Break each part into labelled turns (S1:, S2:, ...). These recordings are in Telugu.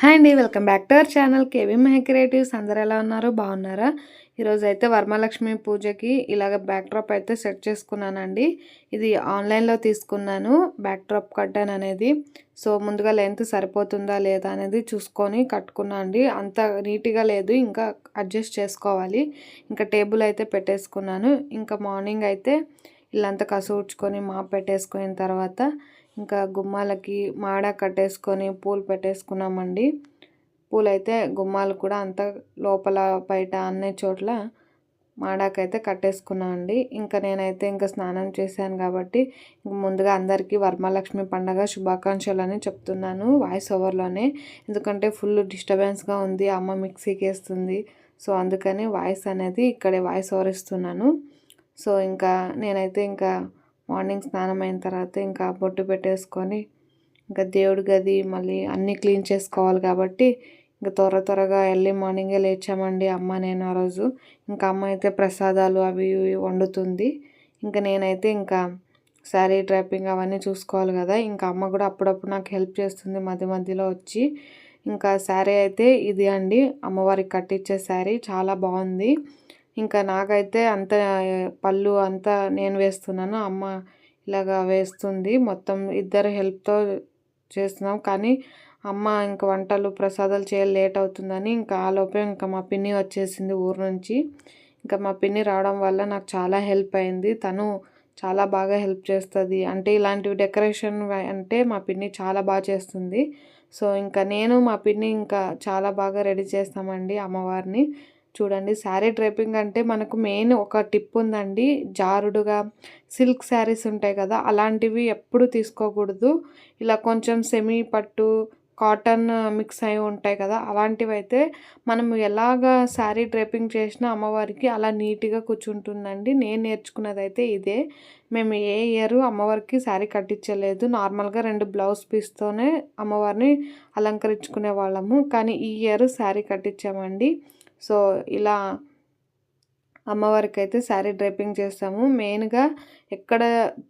S1: హాయ్ అండి welcome back to our channel. KV Mahi creatives. అందరు ఎలా ఉన్నారు? బాగున్నారా? ఈరోజు అయితే వరమలక్ష్మి పూజకి ఇలాగ బ్యాక్ డ్రాప్ అయితే సెట్ చేసుకున్నానండి. ఇది ఆన్లైన్లో తీసుకున్నాను. బ్యాక్ డ్రాప్ కట్టాను అనేది. సో ముందుగా లెంత్ సరిపోతుందా లేదా అనేది చూసుకొని కట్టుకున్నా అండి. అంత నీట్గా లేదు. ఇంకా అడ్జస్ట్ చేసుకోవాలి. ఇంకా టేబుల్ అయితే పెట్టేసుకున్నాను. ఇంకా మార్నింగ్ అయితే ఇల్లంతా కసూడ్చుకొని మాప్ పెట్టేసుకున్న తర్వాత ఇంకా గుమ్మాలకి మాడ కట్టేసుకొని పూలు పెట్టేసుకున్నామండి. పూలైతే గుమ్మాలు కూడా అంతా లోపల బయట అన్ని చోట్ల మాడాకైతే కట్టేసుకున్నాం అండి. ఇంకా నేనైతే ఇంకా స్నానం చేశాను కాబట్టి ముందుగా అందరికీ వరమహాలక్ష్మి పండగ శుభాకాంక్షలు అని చెప్తున్నాను వాయిస్ ఓవర్లోనే. ఎందుకంటే ఫుల్ డిస్టర్బెన్స్గా ఉంది అమ్మ మిక్సీకి వేస్తుంది. సో అందుకని వాయిస్ అనేది ఇక్కడే వాయిస్ ఓవర్ ఇస్తున్నాను. సో ఇంకా నేనైతే ఇంకా మార్నింగ్ స్నానం అయిన తర్వాత ఇంకా బొట్టు పెట్టేసుకొని ఇంకా దేవుడి గది మళ్ళీ అన్నీ క్లీన్ చేసుకోవాలి కాబట్టి ఇంకా త్వర త్వరగా ఎర్లీ మార్నింగే లేచామండి అమ్మ నేను ఆ రోజు. ఇంకా అమ్మ అయితే ప్రసాదాలు అవి ఇవి వండుతుంది. ఇంకా నేనైతే ఇంకా శారీ డ్రైపింగ్ అవన్నీ చూసుకోవాలి కదా. ఇంకా అమ్మ కూడా అప్పుడప్పుడు నాకు హెల్ప్ చేస్తుంది మధ్య మధ్యలో వచ్చి. ఇంకా శారీ అయితే ఇది అండి. అమ్మవారికి కట్టించే శారీ. చాలా బాగుంది. ఇంకా నాకైతే అంత పళ్ళు అంతా నేను వేస్తున్నాను. అమ్మ ఇలాగా వేస్తుంది. మొత్తం ఇద్దరు హెల్ప్తో చేస్తున్నాం. కానీ అమ్మ ఇంకా వంటలు ప్రసాదాలు చేయాలి లేట్ అవుతుందని ఇంకా ఆలోపే ఇంకా మా పిన్ని వచ్చేసింది ఊరు నుంచి. ఇంకా మా పిన్ని రావడం వల్ల నాకు చాలా హెల్ప్ అయింది. తను చాలా బాగా హెల్ప్ చేస్తుంది. అంటే ఇలాంటివి డెకరేషన్ అంటే మా పిన్ని చాలా బాగా చేస్తుంది. సో ఇంకా నేను మా పిన్ని ఇంకా చాలా బాగా రెడీ చేస్తామండి అమ్మవారిని. చూడండి శారీ డ్రైపింగ్ అంటే మనకు మెయిన్ ఒక టిప్ ఉందండి. జారుడుగా సిల్క్ శారీస్ ఉంటాయి కదా అలాంటివి ఎప్పుడు తీసుకోకూడదు. ఇలా కొంచెం సెమీ పట్టు కాటన్ మిక్స్ అయి ఉంటాయి కదా అలాంటివి అయితే మనం ఎలాగ శారీ డ్రైపింగ్ చేసినా అమ్మవారికి అలా నీట్గా కూర్చుంటుందండి. నేను నేర్చుకున్నది అయితే ఇదే. మేము ఏ ఇయర్ అమ్మవారికి శారీ కట్టించలేదు. నార్మల్గా రెండు బ్లౌజ్ పీస్తోనే అమ్మవారిని అలంకరించుకునే వాళ్ళము. కానీ ఈ ఇయర్ శారీ కట్టించామండి. సో ఇలా అమ్మవారికి అయితే శారీ డ్రైపింగ్ చేస్తాము. మెయిన్గా ఎక్కడ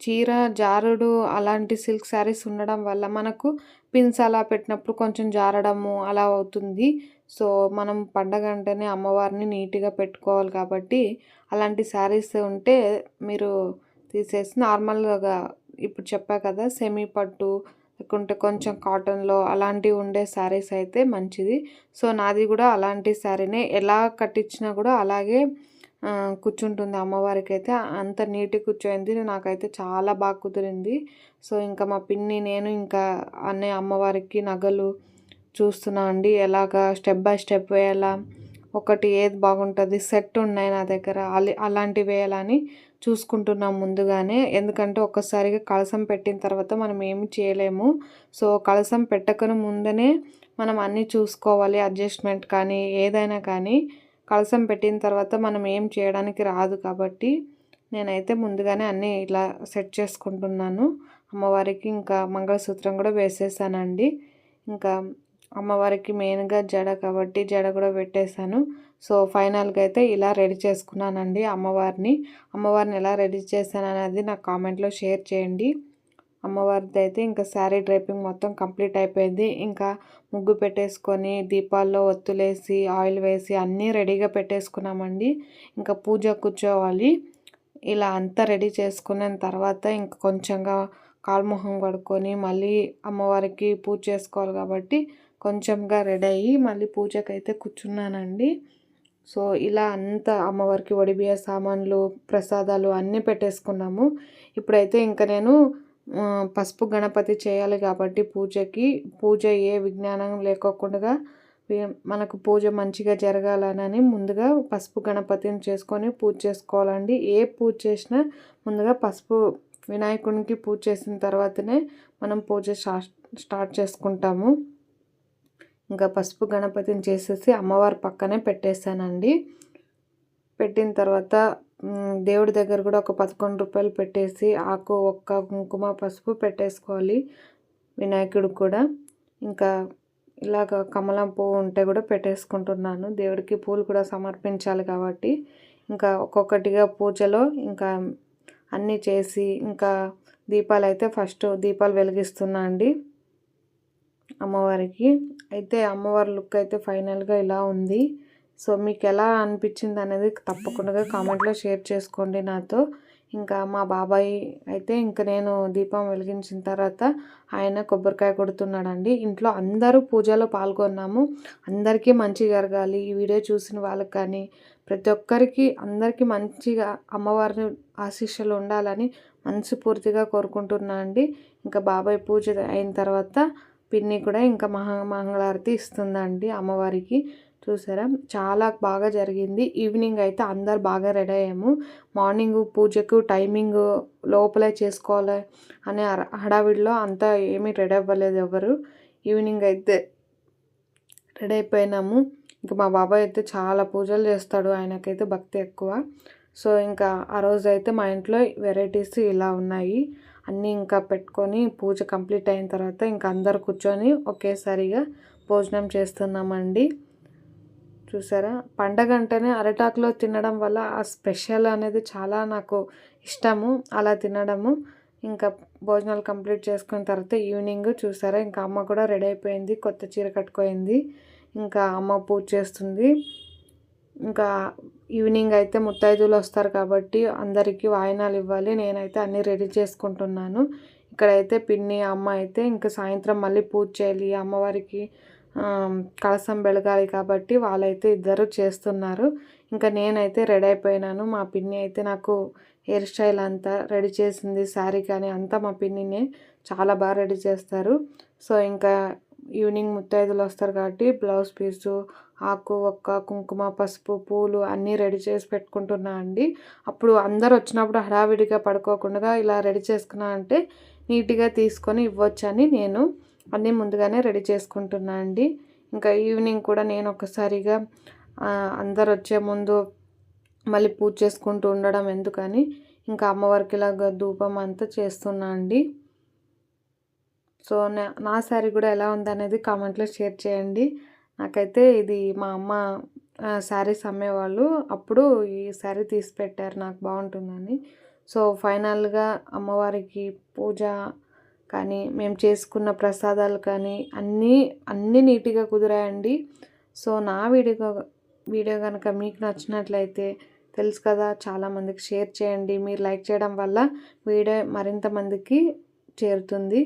S1: చీర జారుడు అలాంటి సిల్క్ శారీస్ ఉండడం వల్ల మనకు పిన్స్ అలా పెట్టినప్పుడు కొంచెం జారడము అలా అవుతుంది. సో మనం పండగ అంటేనే అమ్మవారిని నీట్గా పెట్టుకోవాలి కాబట్టి అలాంటి శారీస్ ఉంటే మీరు తీసేసి నార్మల్గా ఇప్పుడు చెప్పా కదా సెమీ పట్టు లేకుంటే కొంచెం కాటన్లో అలాంటివి ఉండే శారీస్ అయితే మంచిది. సో నాది కూడా అలాంటి శారీనే. ఎలా కట్టించినా కూడా అలాగే కూర్చుంటుంది అమ్మవారికి అయితే అంత నీట్గా కూర్చోయింది. నాకైతే చాలా బాగా కుదిరింది. సో ఇంకా మా పిన్ని నేను ఇంకా అనే అమ్మవారికి నగలు చూస్తున్నా అండి. ఎలాగా స్టెప్ బై స్టెప్ వేయాలా? ఒకటి ఏది బాగుంటుంది? సెట్ ఉన్నాయి నా దగ్గర. అలాంటివి వేయాలని చూసుకుంటున్నాం ముందుగానే. ఎందుకంటే ఒక్కసారిగా కలసం పెట్టిన తర్వాత మనం ఏమి చేయలేము. సో కలసం పెట్టకను ముందనే మనం అన్నీ చూసుకోవాలి. అడ్జస్ట్మెంట్ కానీ ఏదైనా కానీ. కలసం పెట్టిన తర్వాత మనం ఏం చేయడానికి రాదు కాబట్టి నేనైతే ముందుగానే అన్నీ ఇలా సెట్ చేసుకుంటున్నాను. అమ్మవారికి ఇంకా మంగళసూత్రం కూడా వేసేసానండి. ఇంకా అమ్మవారికి మెయిన్గా జడ కాబట్టి జడ కూడా పెట్టేశాను. సో ఫైనల్గా అయితే ఇలా రెడీ చేసుకున్నానండి అమ్మవారిని. అమ్మవారిని ఎలా రెడీ చేశాను అనేది నాకు కామెంట్లో షేర్ చేయండి. అమ్మవారిది అయితే ఇంకా శారీ డ్రైపింగ్ మొత్తం కంప్లీట్ అయిపోయింది. ఇంకా ముగ్గు పెట్టేసుకొని దీపాల్లో ఒత్తులేసి ఆయిల్ వేసి అన్నీ రెడీగా పెట్టేసుకున్నామండి. ఇంకా పూజ కూర్చోవాలి. ఇలా అంతా రెడీ చేసుకున్న తర్వాత ఇంకా కొంచెంగా కాల్మొహం కడుక్కొని మళ్ళీ అమ్మవారికి పూజ చేసుకోవాలి కాబట్టి కొంచెంగా రెడీ అయ్యి మళ్ళీ పూజకైతే కూర్చున్నానండి. సో ఇలా అంతా అమ్మవారికి వడిబియ్య సామాన్లు ప్రసాదాలు అన్నీ పెట్టేసుకున్నాము. ఇప్పుడైతే ఇంకా నేను పసుపు గణపతి చేయాలి కాబట్టి పూజకి పూజ ఏ విజ్ఞానం లేకోకుండా మనకు పూజ మంచిగా జరగాలని ముందుగా పసుపు గణపతిని చేసుకొని పూజ చేసుకోవాలండి. ఏ పూజ చేసినా ముందుగా పసుపు వినాయకునికి పూజ చేసిన తర్వాతనే మనం పూజ స్టార్ట్ చేసుకుంటాము. ఇంకా పసుపు గణపతిని చేసేసి అమ్మవారి పక్కనే పెట్టేశానండి. పెట్టిన తర్వాత దేవుడి దగ్గర కూడా ఒక పదకొండు రూపాయలు పెట్టేసి ఆకు ఒక్క కుంకుమ పసుపు పెట్టేసుకోవాలి వినాయకుడికి కూడా. ఇంకా ఇలాగ కమలం పువ్వు ఉంటే కూడా పెట్టేసుకుంటున్నాను. దేవుడికి పూలు కూడా సమర్పించాలి కాబట్టి. ఇంకా ఒక్కొక్కటిగా పూజలో ఇంకా అన్నీ చేసి ఇంకా దీపాలు అయితే ఫస్ట్ దీపాలు వెలిగిస్తున్నా అండి. అమ్మవారికి. అయితే అమ్మవారి లుక్ అయితే ఫైనల్గా ఇలా ఉంది. సో మీకు ఎలా అనిపించింది అనేది తప్పకుండా కామెంట్లో షేర్ చేసుకోండి నాతో. ఇంకా మా బాబాయ్ అయితే ఇంకా నేను దీపం వెలిగించిన తర్వాత ఆయన కొబ్బరికాయ కొడుతున్నాడండి. ఇంట్లో అందరూ పూజలో పాల్గొన్నాము. అందరికీ మంచి జరగాలి. ఈ వీడియో చూసిన వాళ్ళకి కానీ ప్రతి ఒక్కరికి అందరికీ మంచిగా అమ్మవారిని ఆశీస్సులు ఉండాలని మనస్ఫూర్తిగా కోరుకుంటున్నా అండి ఇంకా బాబాయ్ పూజ అయిన తర్వాత పిన్ని కూడా ఇంకా మహా మంగళారతి ఇస్తుందండి అమ్మవారికి. చూసారా? చాలా బాగా జరిగింది. ఈవినింగ్ అయితే అందరు బాగా రెడీ అయ్యాము. మార్నింగ్ పూజకు టైమింగ్ లోపలే చేసుకోవాలి అనే హడావిడిలో అంతా ఏమీ రెడీ అవ్వలేదు ఎవరు. ఈవినింగ్ అయితే రెడీ అయిపోయినాము. ఇంకా మా బాబాయ్ అయితే చాలా పూజలు చేస్తాడు. ఆయనకైతే భక్తి ఎక్కువ. సో ఇంకా ఆ రోజు అయితే మా ఇంట్లో వెరైటీస్ ఇలా ఉన్నాయి. అన్నీ ఇంకా పెట్టుకొని పూజ కంప్లీట్ అయిన తర్వాత ఇంకా అందరు కూర్చొని ఒకేసారిగా భోజనం చేస్తున్నామండి. చూసారా? పండగ అంటేనే అరటాకులో తినడం వల్ల ఆ స్పెషల్ అనేది చాలా నాకు ఇష్టము. అలా తినడము. ఇంకా భోజనాలు కంప్లీట్ చేసుకున్న తర్వాత ఈవినింగ్ చూసారా? ఇంకా అమ్మ కూడా రెడీ అయిపోయింది. కొత్త చీర కట్టుకోయింది. ఇంకా అమ్మ పూజ చేస్తుంది. ఇంకా ఈవినింగ్ అయితే ముత్తైదులు వస్తారు కాబట్టి అందరికీ వాయినాలు ఇవ్వాలి. నేనైతే అన్నీ రెడీ చేసుకుంటున్నాను. ఇక్కడైతే పిన్ని అమ్మ అయితే ఇంకా సాయంత్రం మళ్ళీ పూజ చేయాలి. అమ్మవారికి కలసం వెలగాలి కాబట్టి వాళ్ళైతే ఇద్దరు చేస్తున్నారు. ఇంకా నేనైతే రెడీ అయిపోయినాను. మా పిన్ని అయితే నాకు హెయిర్ స్టైల్ అంతా రెడీ చేసింది శారీ కానీ అంతా మా పిన్నినే. చాలా బాగా రెడీ చేస్తారు. సో ఇంకా ఈవినింగ్ ముత్తైదులు వస్తారు కాబట్టి బ్లౌజ్ పీసు ఆకు ఒక్క కుంకుమ పసుపు పూలు అన్నీ రెడీ చేసి పెట్టుకుంటున్నా అండి. అప్పుడు అందరు వచ్చినప్పుడు హడావిడిగా పడుకోకుండా ఇలా రెడీ చేసుకున్నా అంటే నీట్గా తీసుకొని ఇవ్వచ్చని నేను అన్నీ ముందుగానే రెడీ చేసుకుంటున్నా అండి. ఇంకా ఈవినింగ్ కూడా నేను ఒకసారిగా అందరు వచ్చే ముందు మళ్ళీ పూజ చేసుకుంటూ ఉండడం ఎందుకని ఇంకా అమ్మవారికి ఇలాగ ధూపం అంతా చేస్తున్నా అండి. సో నా శారీ కూడా ఎలా ఉందనేది కామెంట్లో షేర్ చేయండి. నాకైతే ఇది మా అమ్మ శారీస్ అమ్మేవాళ్ళు. అప్పుడు ఈ శారీ తీసి పెట్టారు నాకు బాగుంటుందని. సో ఫైనల్గా అమ్మవారికి పూజ కానీ మేము చేసుకున్న ప్రసాదాలు కానీ అన్నీ అన్నీ నీట్గా కుదిరాయండి. సో నా వీడియో వీడియో కనుక మీకు నచ్చినట్లయితే తెలుసు కదా చాలామందికి షేర్ చేయండి. మీరు లైక్ చేయడం వల్ల వీడియో మరింత మందికి చేరుతుంది.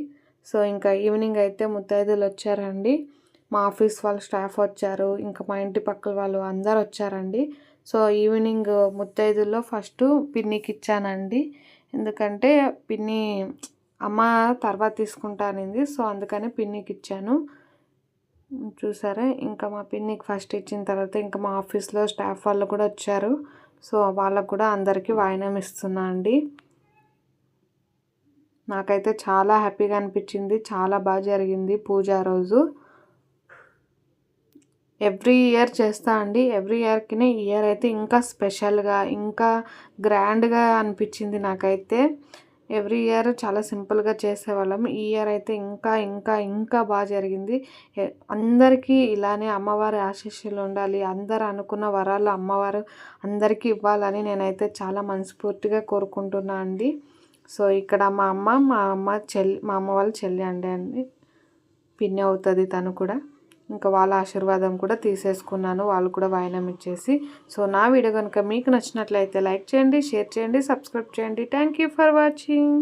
S1: సో ఇంకా ఈవినింగ్ అయితే ముత్తైదులు వచ్చారండి. మా ఆఫీస్ వాళ్ళు స్టాఫ్ వచ్చారు. ఇంకా మా ఇంటి పక్కల వాళ్ళు అందరు వచ్చారండి. సో ఈవినింగ్ ముత్తైదుల్లో ఫస్ట్ పిన్నికి ఇచ్చానండి. ఎందుకంటే పిన్ని అమ్మ తర్వాత తీసుకుంటానింది. సో అందుకని పిన్నికి ఇచ్చాను. చూసారా? ఇంకా మా పిన్నికి ఫస్ట్ ఇచ్చిన తర్వాత ఇంకా మా ఆఫీస్లో స్టాఫ్ వాళ్ళు కూడా వచ్చారు. సో వాళ్ళకు కూడా అందరికీ వాయినం ఇస్తున్నా అండి నాకైతే చాలా హ్యాపీగా అనిపించింది. చాలా బాగా జరిగింది పూజ రోజు. ఎవ్రీ ఇయర్ చేస్తా అండి. ఎవ్రీ ఇయర్కినే ఇయర్ అయితే ఇంకా స్పెషల్గా ఇంకా గ్రాండ్గా అనిపించింది నాకైతే. ఎవ్రీ ఇయర్ చాలా సింపుల్గా చేసేవాళ్ళం. ఈ ఇయర్ అయితే ఇంకా ఇంకా ఇంకా బాగా జరిగింది. అందరికీ ఇలానే అమ్మవారి ఆశీస్సులు ఉండాలి. అందరు అనుకున్న వరాలు అమ్మవారు అందరికీ ఇవ్వాలని నేనైతే చాలా మనస్ఫూర్తిగా కోరుకుంటున్నా అండి. సో ఇక్కడ మా అమ్మ మా అమ్మ చెల్లి మా అమ్మ వాళ్ళ చెల్లి అండి అండి. పిన్ని అవుతుంది తను కూడా. ఇంకా వాళ్ళ ఆశీర్వాదం కూడా తీసేసుకున్నాను. వాళ్ళు కూడా వాయనం ఇచ్చేసి. సో నా వీడియో కనుక మీకు నచ్చినట్లయితే లైక్ చేయండి షేర్ చేయండి సబ్స్క్రైబ్ చేయండి. Thank you for watching.